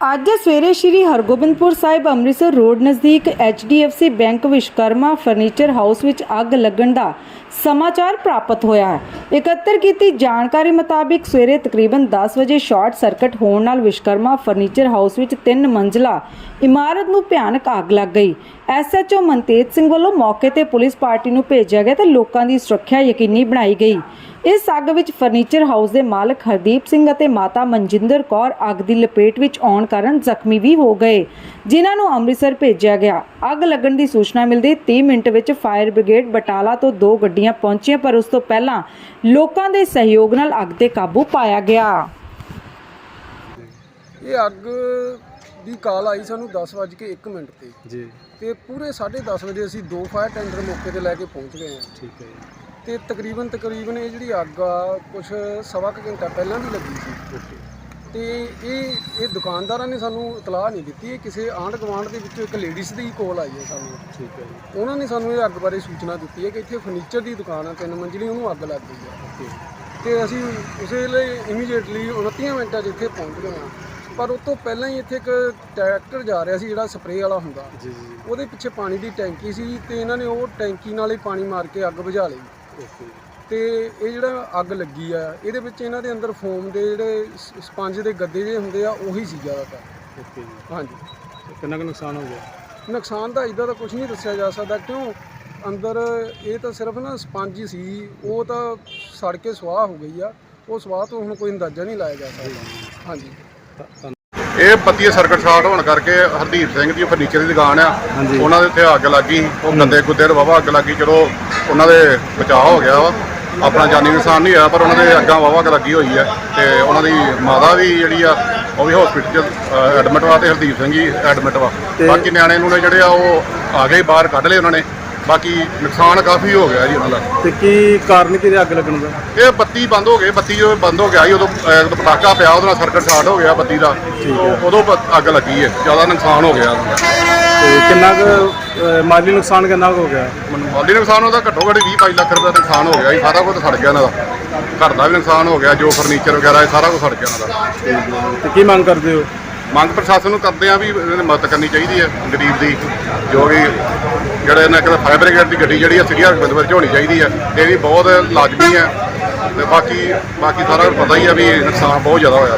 ਅੱਜ ਸਵੇਰੇ ਸ਼੍ਰੀ ਹਰਗੋਬਿੰਦਪੁਰ ਸਾਹਿਬ ਅੰਮ੍ਰਿਤਸਰ ਰੋਡ ਨਜ਼ਦੀਕ HDFC bank Vishkarma furniture house ਵਿੱਚ ਅੱਗ ਲੱਗਣ ਦਾ ਸਮਾਚਾਰ ਪ੍ਰਾਪਤ ਹੋਇਆ ਹੈ। ਇਕੱਤਰ ਕੀਤੀ ਜਾਣਕਾਰੀ ਮੁਤਾਬਿਕ ਸਵੇਰੇ ਤਕਰੀਬਨ 10 ਵਜੇ ਸ਼ਾਰਟ ਸਰਕਟ ਹੋਣ ਨਾਲ ਵਿਸ਼ਕਰਮਾ ਫਰਨੀਚਰ ਹਾਊਸ ਵਿੱਚ ਤਿੰਨ ਮੰਜ਼ਲਾ ਇਮਾਰਤ ਨੂੰ ਭਿਆਨਕ ਅੱਗ ਲੱਗ ਗਈ। ਐਸਐਚਓ ਮਨਤੇਜ ਸਿੰਘ ਵੱਲੋਂ ਮੌਕੇ ਤੇ ਪੁਲਿਸ ਪਾਰਟੀ ਨੂੰ ਭੇਜਿਆ ਗਿਆ ਤੇ ਲੋਕਾਂ ਦੀ ਸੁਰੱਖਿਆ ਯਕੀਨੀ ਬਣਾਈ ਗਈ। ਇਸ ਅੱਗ ਵਿੱਚ ਫਰਨੀਚਰ ਹਾਊਸ ਦੇ ਮਾਲਕ ਹਰਦੀਪ ਸਿੰਘ ਅਤੇ ਮਾਤਾ ਮਨਜਿੰਦਰ ਕੌਰ ਅੱਗ ਦੀ ਲਪੇਟ ਵਿੱਚ ਆਉਣ ਕਾਰਨ ਜ਼ਖਮੀ ਵੀ ਹੋ ਗਏ ਜਿਨ੍ਹਾਂ ਨੂੰ ਅੰਮ੍ਰਿਤਸਰ ਭੇਜਿਆ ਗਿਆ। ਅੱਗ ਲੱਗਣ ਦੀ ਸੂਚਨਾ ਮਿਲਦੇ 30 ਮਿੰਟ ਵਿੱਚ ਫਾਇਰ ਬ੍ਰਿਗੇਡ ਬਟਾਲਾ ਤੋਂ ਦੋ ਗੱਡੀਆਂ ਪਹੁੰਚੀਆਂ ਪਰ ਉਸ ਤੋਂ ਪਹਿਲਾਂ ਲੋਕਾਂ ਦੇ ਸਹਿਯੋਗ ਨਾਲ ਅੱਗ ਤੇ ਕਾਬੂ ਪਾਇਆ ਗਿਆ। ਇਹ ਅੱਗ ਦੀ ਕਾਲ ਆਈ ਸਾਨੂੰ 10:01 ਮਿੰਟ ਤੇ। ਜੀ। ਤੇ ਪੂਰੇ 10:30 ਵਜੇ ਅਸੀਂ ਦੋ ਫਾਇਰ ਟੈਂਡਰ ਮੌਕੇ ਤੇ ਲੈ ਕੇ ਪਹੁੰਚ ਗਏ ਹਾਂ। ਠੀਕ ਹੈ ਜੀ। ਤੇ ਤਕਰੀਬਨ ਤਕਰੀਬਨ ਇਹ ਜਿਹੜੀ ਅੱਗ ਆ ਕੁਝ ਸਵਾ ਕੁ ਘੰਟਾ ਪਹਿਲਾਂ ਦੀ ਲੱਗੀ ਸੀ। ਤੇ ਇਹ ਇਹ ਦੁਕਾਨਦਾਰਾਂ ਨੇ ਸਾਨੂੰ ਇਤਲਾਹ ਨਹੀਂ ਦਿੱਤੀ ਇਹ ਕਿਸੇ ਆਂਢ ਗੁਆਂਢ ਦੇ ਵਿੱਚੋਂ ਇੱਕ ਲੇਡੀਜ਼ ਦੀ ਕੋਲ ਆਈ ਹੈ ਸਾਨੂੰ। ਠੀਕ ਹੈ ਜੀ। ਉਹਨਾਂ ਨੇ ਸਾਨੂੰ ਇਹ ਅੱਗ ਬਾਰੇ ਸੂਚਨਾ ਦਿੱਤੀ ਹੈ ਕਿ ਇੱਥੇ ਫਰਨੀਚਰ ਦੀ ਦੁਕਾਨ ਆ ਤਿੰਨ ਮੰਜ਼ਲੀ ਉਹਨੂੰ ਅੱਗ ਲੱਗ ਗਈ ਹੈ ਤੇ ਅਸੀਂ ਉਸੇ ਲਈ ਇਮੀਡੀਏਟਲੀ 29 ਮਿੰਟਾਂ 'ਚ ਇੱਥੇ ਪਹੁੰਚ ਗਏ ਹਾਂ। ਪਰ ਉਸ ਤੋਂ ਪਹਿਲਾਂ ਹੀ ਇੱਥੇ ਇੱਕ ਟਰੈਕਟਰ ਜਾ ਰਿਹਾ ਸੀ ਜਿਹੜਾ ਸਪਰੇਅ ਵਾਲਾ ਹੁੰਦਾ। ਜੀ ਜੀ ਉਹਦੇ ਪਿੱਛੇ ਪਾਣੀ ਦੀ ਟੈਂਕੀ ਸੀ ਤੇ ਇਹਨਾਂ ਨੇ ਉਹ ਟੈਂਕੀ ਨਾਲ ਹੀ ਪਾਣੀ ਮਾਰ ਕੇ ਅੱਗ ਬੁਝਾ ਲਈ। ਤੇ ਇਹ ਜਿਹੜਾ ਅੱਗ ਲੱਗੀ ਆ ਇਹਦੇ ਵਿੱਚ ਇਹਨਾਂ ਦੇ ਅੰਦਰ ਫੋਮ ਦੇ ਜਿਹੜੇ ਸ- ਸਪੰਜ ਦੇ ਗੱਦੇ ਜੇ ਹੁੰਦੇ ਆ ਉਹੀ ਸੀ ਜ਼ਿਆਦਾਤਰ। ਓਕੇ ਜੀ। ਹਾਂਜੀ। ਕਿੰਨਾ ਕੁ ਨੁਕਸਾਨ ਹੋ ਗਿਆ? ਨੁਕਸਾਨ ਦਾ ਇਦਾਂ ਦਾ ਕੁਝ ਨਹੀਂ ਦੱਸਿਆ ਜਾ ਸਕਦਾ ਕਿਉਂ? ਅੰਦਰ ਇਹ ਤਾਂ ਸਿਰਫ ਨਾ ਸਪੰਜ ਹੀ ਸੀ ਉਹ ਤਾਂ ਸੜ ਕੇ ਸੁਆਹ ਹੋ ਗਈ ਆ ਉਹ ਸੁਆਹ ਤੋਂ ਹੁਣ ਕੋਈ ਅੰਦਾਜ਼ਾ ਨਹੀਂ ਲਾਇਆ ਜਾ ਸਕਦਾ। ਹਾਂਜੀ। ਤਾਂ- ਤਾਂ- ਇਹ ਬੱਤੀ ਸਰਕਟ ਸ਼ਾਰਟ ਹੋਣ ਕਰਕੇ ਹਰਦੀਪ ਸਿੰਘ ਦੀ ਫਰਨੀਚਰ ਦੀ ਦੁਕਾਨ ਆ। ਹਾਂਜੀ। ਉਹਨਾਂ ਦੇ ਉੱਤੇ ਅੱਗ ਲੱਗੀ ਉਹ ਗੰਦੇ ਗੁੱਦੇ ਦੇ ਵਾਵਾ ਅੱਗ ਲੱਗੀ ਚਲੋ ਉਹਨਾਂ ਦੇ ਬਚਾਅ ਹੋ ਗਿਆ ਵਾ। ਆਪਣਾ ਜਾਨੀ ਨੁਕਸਾਨ ਨਹੀਂ ਹੋਇਆ ਪਰ ਉਹਨਾਂ ਦੇ ਅੱਗਾਂ ਵਾਵਾ ਅੱਗ ਲੱਗੀ ਹੋਈ ਹੈ ਤੇ ਉਹਨਾਂ ਦੀ ਮਾਤਾ ਵੀ ਜਿਹੜੀ ਆ ਉਹ ਵੀ ਹਸਪੀਟਲ 'ਚ ਐਡਮਿਟ ਵਾ ਤੇ ਹਰਦੀਪ ਸਿੰਘ ਜੀ ਐਡਮਿਟ ਵਾ। ਬਾਕੀ ਨਿਆਣੇ ਨੂੰ ਜਿਹੜੇ ਆ ਉਹ ਆ ਗਏ ਬਾਹਰ ਕੱਢ ਲਏ ਉਹਨਾਂ ਨੇ। ਬਾਕੀ ਨੁਕਸਾਨ ਕਾਫੀ ਹੋ ਗਿਆ ਜੀ ਉਹਨਾਂ ਦਾ। ਤੇ ਕੀ ਕਾਰਨ ਕੀ ਰਿਹਾ ਅੱਗ ਲੱਗਣ ਦਾ? ਇਹ ਬੱਤੀ ਬੰਦ ਹੋ ਗਈ ਬੱਤੀ ਜਦੋਂ ਬੰਦ ਹੋ ਗਿਆ ਸੀ ਉਦੋਂ ਅਹ, ਉਦੋਂ ਪਟਾਕਾ ਪਿਆ ਉਹਦੇ ਨਾਲ ਸਰਕਟ ਸ਼ਾਰਟ ਹੋ ਗਿਆ ਬੱਤੀ ਦਾ। ਉਦੋਂ ਪ- ਅੱਗ ਲੱਗੀ ਹੈ ਜ਼ਿਆਦਾ ਨੁਕਸਾਨ ਹੋ ਗਿਆ। ਉਹਦਾ। ਤੇ ਕਿੰਨਾ ਕੁ ਅਹ, ਮਾਲੀ ਨੁਕਸਾਨ ਕਿੰਨਾ ਕੁ ਹੋ ਗਿਆ? ਮਾਲੀ ਨੁਕਸਾਨ ਉਹਦਾ ਘੱਟੋ ਘੱਟ 20 ਲੱਖ ਰੁਪਏ ਦਾ ਨੁਕਸਾਨ ਹੋ ਗਿਆ ਜੀ ਸਾਰਾ ਕੁਝ ਸੜ ਗਿਆ ਇਹਨਾਂ ਦਾ। ਘਰ ਦਾ ਵੀ ਨੁਕਸਾਨ ਹੋ ਗਿਆ ਜੋ ਫਰਨੀਚਰ ਵਗੈਰਾ ਇਹ ਸਾਰਾ ਕੁਝ ਸੜ ਗਿਆ ਇਹਨਾਂ ਦਾ। ਤੇ ਕੀ ਮੰਗ ਕਰਦੇ ਹੋ? ਮੰਗ ਪ੍ਰਸ਼ਾਸਨ ਨੂੰ ਕਰਦੇ ਆ ਵੀ ਇਹਨਾਂ ਦੀ ਮਦਦ ਕਰਨੀ ਚਾਹੀਦੀ ਹੈ ਗਰੀਬ ਦੀ, ਜੋ ਵੀ ਜਿਹੜੇ ਇਹਨਾਂ ਕਹਿੰਦਾ ਫਾਇਰ ਬ੍ਰਿਗੇਡ ਦੀ ਗੱਡੀ ਜਿਹੜੀ ਹੈ ਸਿਟੀ ਹਸਪਤਾਲ ਵਿੱਚ ਹੋਣੀ ਚਾਹੀਦੀ ਹੈ, ਇਹ ਵੀ ਬਹੁਤ ਲਾਜ਼ਮੀ ਹੈ ਤੇ ਬਾਕੀ ਬਾਕੀ ਸਾਰਾ ਪਤਾ ਹੀ ਆ ਵੀ ਨੁਕਸਾਨ ਬਹੁਤ ਜ਼ਿਆਦਾ ਹੋਇਆ।